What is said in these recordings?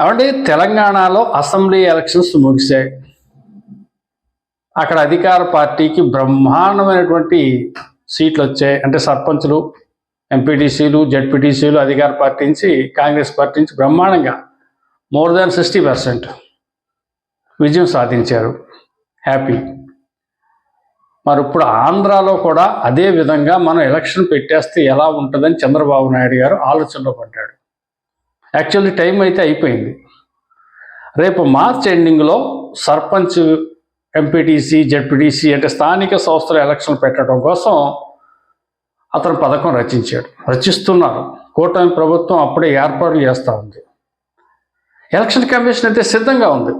కాబట్టి తెలంగాణలో assembly elections ముగిశాయి. అక్కడ అధికార పార్టీకి బ్రహ్మాండమైనటువంటి సీట్లు వచ్చాయి అంటే సర్పంచులు ఎంపీటీసీలు జడ్పీటీసీలు అధికార పార్టీ నుంచి కాంగ్రెస్ పార్టీ నుంచి బ్రహ్మాండంగా మోర్ దాన్ సిక్స్టీ పర్సెంట్ విజయం సాధించారు. హ్యాపీ. మరి ఇప్పుడు ఆంధ్రాలో కూడా అదే విధంగా మనం ఎలక్షన్ పెట్టేస్తే ఎలా ఉంటుందని చంద్రబాబు నాయుడు గారు ఆలోచనలో పడ్డాడు యాక్చువల్లీ టైం అయితే అయిపోయింది. రేపు మార్చ్ ఎండింగ్లో సర్పంచ్ ఎంపీటీసీ జడ్పీటీసీ అంటే స్థానిక సంస్థల ఎలక్షన్ పెట్టడం కోసం అతను పథకం రచించాడు. రచిస్తున్నారు. కూటమి ప్రభుత్వం అప్పుడే ఏర్పాట్లు చేస్తూ ఉంది. ఎలక్షన్ కమిషన్ అయితే సిద్ధంగా ఉంది.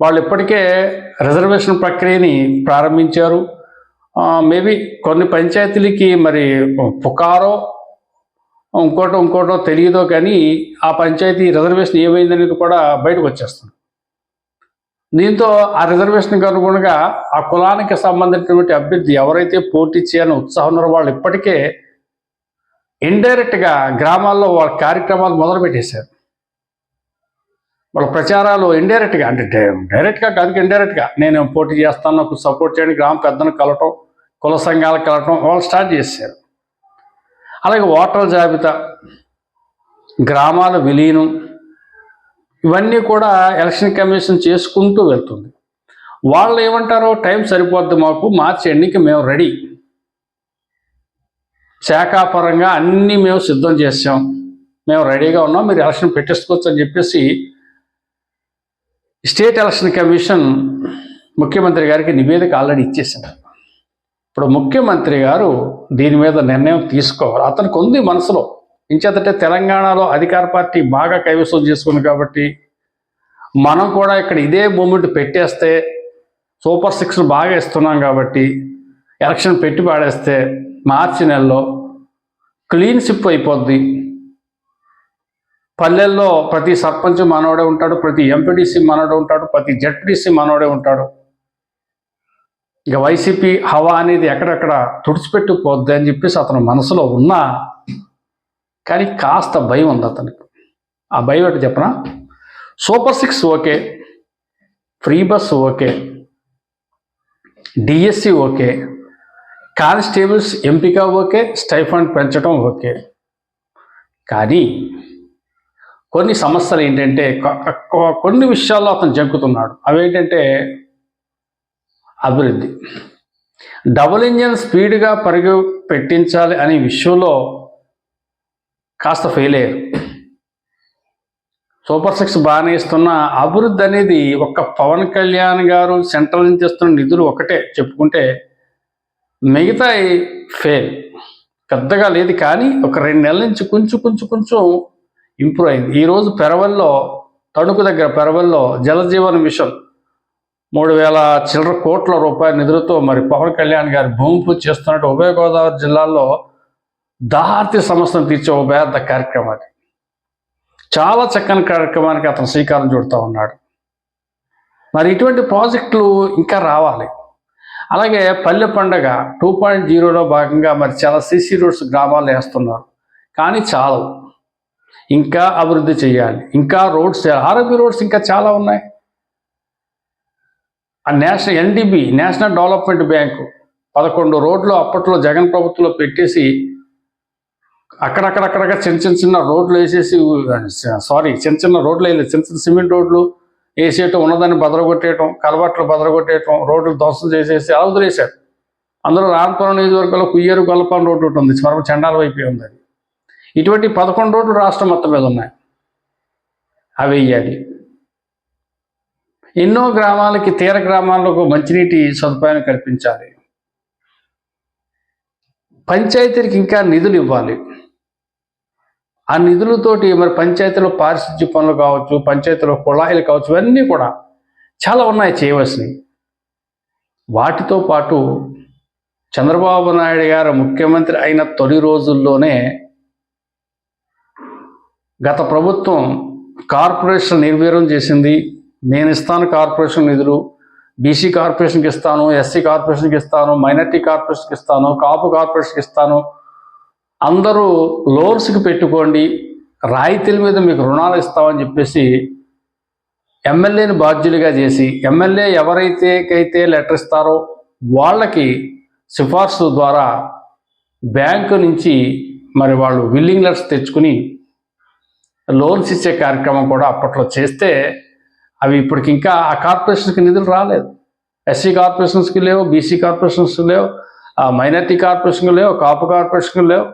వాళ్ళు ఇప్పటికే రిజర్వేషన్ ప్రక్రియని ప్రారంభించారు. మేబీ కొన్ని పంచాయతీలకి మరి పుకారో ఇంకోటో ఇంకోటో తెలియదో కానీ ఆ పంచాయతీ రిజర్వేషన్ ఏమైందనేది కూడా బయటకు వచ్చేస్తుంది. దీంతో ఆ రిజర్వేషన్కి అనుగుణంగా ఆ కులానికి సంబంధించినటువంటి అభ్యర్థి ఎవరైతే పోటీ చేయాలని ఉత్సాహం ఉన్నారో వాళ్ళు ఇప్పటికే ఇండైరెక్ట్గా గ్రామాల్లో వాళ్ళ కార్యక్రమాలు మొదలుపెట్టేశారు. వాళ్ళ ప్రచారాలు ఇండైరెక్ట్గా అంటే డైరెక్ట్గా కాదు ఇండైరెక్ట్గా. నేను పోటీ చేస్తాను నాకు సపోర్ట్ చేయండి గ్రామ పెద్దను కలవటం కుల సంఘాలు కలవటం వాళ్ళు స్టార్ట్ చేశారు అలాగే ఓటర్ల జాబితా గ్రామాల విలీనం ఇవన్నీ కూడా ఎలక్షన్ కమిషన్ చేసుకుంటూ వెళ్తుంది. వాళ్ళు ఏమంటారో టైం సరిపోద్ది మాకు మార్చి ఎండింగ్కి మేము రెడీ. శాఖాపరంగా అన్నీ మేము సిద్ధం చేసాం మేము రెడీగా ఉన్నాం మీరు ఎలక్షన్ పెట్టేసుకోవచ్చు అని చెప్పేసి స్టేట్ ఎలక్షన్ కమిషన్ ముఖ్యమంత్రి గారికి నివేదిక ఆల్రెడీ ఇచ్చేసింది ఇప్పుడు ముఖ్యమంత్రి గారు దీని మీద నిర్ణయం తీసుకోవాలి. అతనికి ఉంది మనసులో. ఇంచేతంటే తెలంగాణలో అధికార పార్టీ బాగా కైవసం చేసుకుంది కాబట్టి మనం కూడా ఇక్కడ ఇదే మూమెంట్ పెట్టేస్తే సూపర్ సిక్స్ బాగా ఇస్తున్నాం కాబట్టి ఎలక్షన్ పెట్టి పాడేస్తే మార్చి నెలలో క్లీన్ షిప్ అయిపోద్ది. పల్లెల్లో ప్రతి సర్పంచ్ మనోడే ఉంటాడు ప్రతి ఎంపీడీసీ మనోడే ఉంటాడు ప్రతి జడ్పీడీసీ మనోడే ఉంటాడు. ఇక వైసీపీ హవా అనేది ఎక్కడెక్కడ తుడిచిపెట్టుకుపోద్ది అని చెప్పేసి అతను మనసులో ఉన్నా కానీ కాస్త భయం ఉంది అతనికి. ఆ భయం ఏంటి చెప్పనా? Super six okay free bus okay DSC okay constables ఎంపిక ఓకే స్టైఫండ్ పెంచడం ఓకే. కానీ కొన్ని సమస్యలు ఏంటంటే కొన్ని విషయాల్లో అతను జంకుతున్నాడు. అవేంటంటే అభివృద్ధి. డబుల్ ఇంజన్ స్పీడ్గా పరుగు పెట్టించాలి అనే విషయంలో కాస్త ఫెయిల్ అయ్యారు. సూపర్ సిక్స్ బాగానే ఇస్తున్న. అభివృద్ధి అనేది ఒక్క పవన్ కళ్యాణ్ గారు సెంట్రల్ నుంచి ఇస్తున్న నిధులు ఒకటే చెప్పుకుంటే మిగతా ఫెయిల్ పెద్దగా లేదు కానీ ఒక రెండు నెలల నుంచి కొంచెం కొంచెం కొంచెం ఇంప్రూవ్ అయింది. ఈరోజు పెరవల్లో తణుకు దగ్గర పెరవల్లో జలజీవన మిషన్ మూడు వేల చిల్లర కోట్ల రూపాయల నిధులతో మరి పవన్ కళ్యాణ్ గారి భూమి పూజ చేస్తున్నట్టు ఉభయ గోదావరి జిల్లాలో దాహార్తి సమస్యను తీర్చే ఒక పెద్ద కార్యక్రమం అది. చాలా చక్కని కార్యక్రమానికి అతను శ్రీకారం చుడుతూ ఉన్నాడు. మరి ఇటువంటి ప్రాజెక్టులు ఇంకా రావాలి. అలాగే పల్లె పండగ టూ పాయింట్ జీరోలో భాగంగా మరి చాలా సీసీ రోడ్స్ గ్రామాలు వేస్తున్నారు. కానీ చాలవు. ఇంకా అభివృద్ధి చేయాలి. ఇంకా రోడ్స్ ఆరోగ్య రోడ్స్ ఇంకా చాలా ఉన్నాయి. ఆ national NDB national development bank పదకొండు రోడ్లు అప్పట్లో జగన్ ప్రభుత్వంలో పెట్టేసి అక్కడక్కడక్కడక్కడ చిన్న చిన్న చిన్న రోడ్లు వేసేసి సారీ చిన్న చిన్న రోడ్లు వేయలేదు. చిన్న చిన్న సిమెంట్ రోడ్లు వేసేయటం ఉన్నదాన్ని బదరగొట్టేయటం కలవాట్లు బదరగొట్టేయటం రోడ్లు ధ్వంసం చేసేసి అలా వదిలేశారు. అందులో రామపురం నియోజకవర్గంలో కుయ్యేరు గొల్లపాలెం రోడ్డు ఒకటి ఉంది. మరొక చండాల వైపు ఉంది అది. ఇటువంటి పదకొండు రోడ్లు రాష్ట్రం మొత్తం మీద ఉన్నాయి. అవి వేయాలి ఎన్నో గ్రామాలకి తీర గ్రామాలకు మంచినీటి సదుపాయం కల్పించాలి. పంచాయతీలకు ఇంకా నిధులు ఇవ్వాలి. ఆ నిధులతోటి మరి పంచాయతీలో పారిశుద్ధ్య పనులు కావచ్చు పంచాయతీలో కుళాయిలు కావచ్చు ఇవన్నీ కూడా చాలా ఉన్నాయి చేయవలసినవి. వాటితో పాటు చంద్రబాబు నాయుడు గారు ముఖ్యమంత్రి అయిన తొలి రోజుల్లోనే గత ప్రభుత్వం కార్పొరేషన్ నిర్వీర్యం చేసింది. నేను ఇస్తాను కార్పొరేషన్ నిధులు బీసీ కార్పొరేషన్కి ఇస్తాను ఎస్సీ కార్పొరేషన్కి ఇస్తాను మైనార్టీ కార్పొరేషన్కి ఇస్తాను కాపు కార్పొరేషన్కి ఇస్తాను. అందరూ లోన్స్కి పెట్టుకోండి రాయితీల మీద మీకు రుణాలు ఇస్తామని చెప్పేసి ఎమ్మెల్యేని బాధ్యులుగా చేసి ఎమ్మెల్యే ఎవరైతే అయితే లెటర్ ఇస్తారో వాళ్ళకి సిఫార్సు ద్వారా బ్యాంకు నుంచి మరి వాళ్ళు విల్లింగ్ లెటర్స్ తెచ్చుకుని లోన్స్ ఇచ్చే కార్యక్రమం కూడా అప్పట్లో చేస్తే అవి ఇప్పటికి ఇంకా ఆ కార్పొరేషన్స్కి నిధులు రాలేదు. ఎస్సీ కార్పొరేషన్స్కి లేవు బీసీ కార్పొరేషన్స్కి లేవు ఆ మైనార్టీ కార్పొరేషన్కి లేవు కాపు కార్పొరేషన్కి లేవు.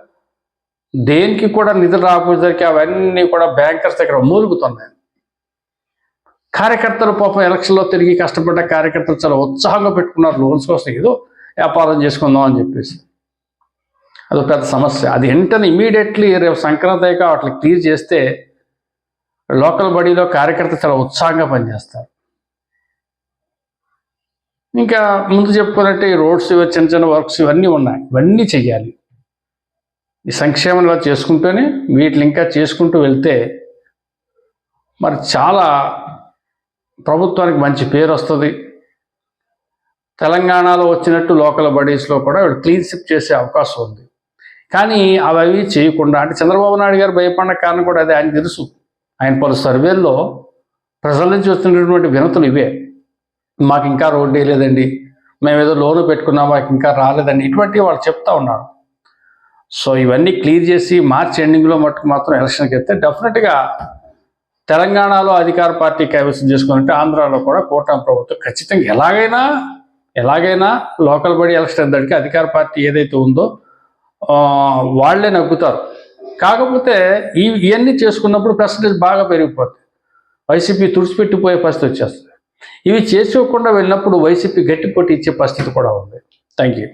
దేనికి కూడా నిధులు రాకపోయేసరికి అవన్నీ కూడా బ్యాంకర్స్ దగ్గర మూలుగుతున్నాయి. కార్యకర్తలు పాపం ఎలక్షన్లో తిరిగి కష్టపడ్డ కార్యకర్తలు చాలా ఉత్సాహంగా పెట్టుకున్నారు లోన్స్ కోసం ఏదో వ్యాపారం చేసుకుందాం అని చెప్పేసి. అది పెద్ద సమస్య. అది వెంటనే ఇమీడియట్లీ రేపు సంక్రాంతి అయ్యాక వాటిని క్లియర్ చేస్తే లోకల్ బడీలో కార్యకర్త చాలా ఉత్సాహంగా పనిచేస్తారు. ఇంకా ముందు చెప్పుకున్నట్టు ఈ రోడ్స్ ఇవి చిన్న చిన్న వర్క్స్ ఇవన్నీ ఉన్నాయి. ఇవన్నీ చెయ్యాలి. ఈ సంక్షేమంలో చేసుకుంటూనే వీటిని ఇంకా చేసుకుంటూ వెళ్తే మరి చాలా ప్రభుత్వానికి మంచి పేరు వస్తుంది. తెలంగాణలో వచ్చినట్టు లోకల్ బడీస్లో కూడా వీళ్ళు క్లీన్ షిప్ చేసే అవకాశం ఉంది. కానీ అవి అవి చేయకుండా అంటే చంద్రబాబు నాయుడు గారు భయపడిన కారణం కూడా అదే ఆయన తెలుసు. ఆయన పలు సర్వేల్లో ప్రజల నుంచి వస్తున్నటువంటి వినతులు ఇవే. మాకు ఇంకా రోడ్డు వేయలేదండి. మేము ఏదో లోను పెట్టుకున్నాం మాకు ఇంకా రాలేదండి. ఇటువంటివి వాళ్ళు చెప్తా ఉన్నారు. సో ఇవన్నీ క్లియర్ చేసి మార్చ్ ఎండింగ్లో మటుకు మాత్రం ఎలక్షన్కి వెళ్తే డెఫినెట్గా తెలంగాణలో అధికార పార్టీ కైవసం చేసుకుంటే ఆంధ్రాలో కూడా కూటమి ప్రభుత్వం ఖచ్చితంగా ఎలాగైనా ఎలాగైనా లోకల్ బడి ఎలక్షన్ దానికి అధికార పార్టీ ఏదైతే ఉందో వాళ్ళే వాళ్ళే నగ్గుతారు కాకపోతే ఈ ఇవన్నీ చేసుకున్నప్పుడు పర్సంటేజ్ బాగా పెరిగిపోతుంది వైసీపీ తుడిచిపెట్టిపోయే పరిస్థితి వచ్చేస్తుంది. ఇవి చేసుకోకుండా వెళ్ళినప్పుడు వైసీపీ గట్టి పోటీ ఇచ్చే పరిస్థితి కూడా ఉంది. Thank you